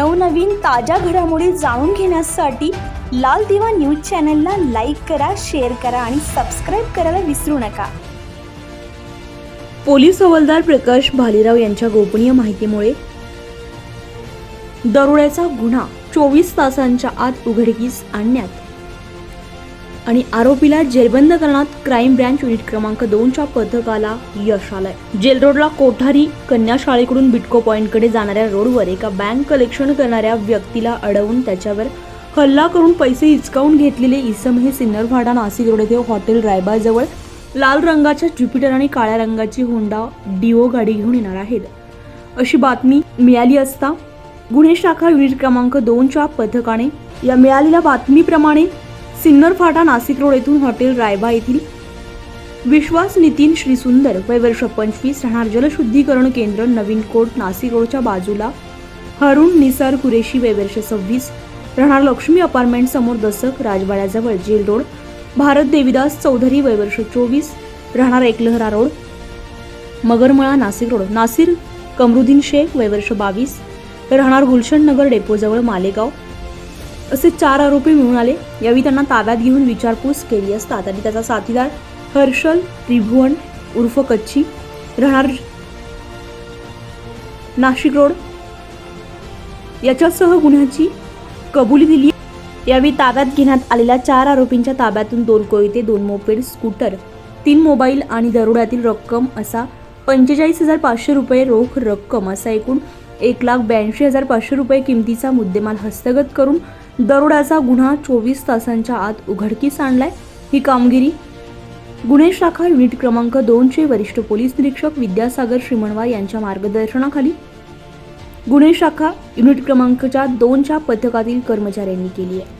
नवनवीन ताज्या घडामोडी जाणून घेण्यासाठी लाल दिवा न्यूज चॅनलला लाईक करा शेअर करा आणि सबस्क्राईब करायला विसरू नका. पोलीस हवालदार प्रकाश भालेराव यांच्या गोपनीय माहितीमुळे दरोड्याचा गुन्हा चोवीस तासांच्या आत उघडकीस आणण्यात आणि आरोपीला जेलबंद करण्यात क्राईम ब्रँच युनिट क्रमांक दोनच्या पथकाला यश आलंय. जेल रोडला कोठारी कन्या शाळेकडून बिटको पॉइंटकडे जाणाऱ्या रोडवर एका बँक कलेक्शन करणाऱ्या व्यक्तीला अडवून त्याच्यावर हल्ला करून पैसे हिचकावून घेतलेले इसम हे सिन्नरवाडा नाशिक रोड येथे हॉटेल रायबाजवळ लाल रंगाच्या ज्युपिटर आणि काळ्या रंगाची होंडा डिओ गाडी घेऊन येणार आहेत. अशी बातमी मिळाली असता गुन्हे शाखा युनिट क्रमांक दोनच्या पथकाने. या मिळालेल्या बातमीप्रमाणे सिन्नर फाटा नाशिक रोड येथून हॉटेल रायबा येथील विश्वास नितीन श्रीसुंदर वय वर्ष पंचवीस राहणार जलशुद्धीकरण केंद्र नवीन कोट नाशिक रोडच्या बाजूला. हरुण निसार कुरेशी वय वर्ष सव्वीस राहणार लक्ष्मी अपार्टमेंट समोर दसक राजवाड्याजवळ जेल रोड. भारत देविदास चौधरी वय वर्ष चोवीस राहणार एकलहरा रोड. मगरमळा नाशिक रोड नासिर कमरुद्दीन शेख वय वर्ष बावीस राहणार गुलशन नगर डेपोजवळ मालेगाव. असे चार आरोपी मिळून आले. यावेळी त्यांना ताब्यात घेऊन विचारपूस केली असतात आणि त्याचा साथीदार हर्षल त्रिभुवन उर्फ कच्ची राहणार नाशिक रोड याच्यासह गुन्ह्याची कबुली दिली. यावेळी ताब्यात घेण्यात आलेल्या चार आरोपींच्या ताब्यातून दोन कोयते दोन मोपेड स्कूटर तीन मोबाईल आणि दरोड्यातील रक्कम असा पंचेचाळीस हजार पाचशे रुपये रोख रक्कम असा एकूण एक लाख ब्याऐंशी हजार पाचशे रुपये किमतीचा मुद्देमाल हस्तगत करून दरोड्याचा गुन्हा चोवीस तासांच्या आत उघडकीस आणलाय. ही कामगिरी गुन्हे शाखा युनिट क्रमांक दोनचे वरिष्ठ पोलीस निरीक्षक विद्यासागर श्रीमणवार यांच्या मार्गदर्शनाखाली. गुन्हे शाखा युनिट क्रमांकच्या दोनच्या पथकातील कर्मचाऱ्यांनी केली आहे.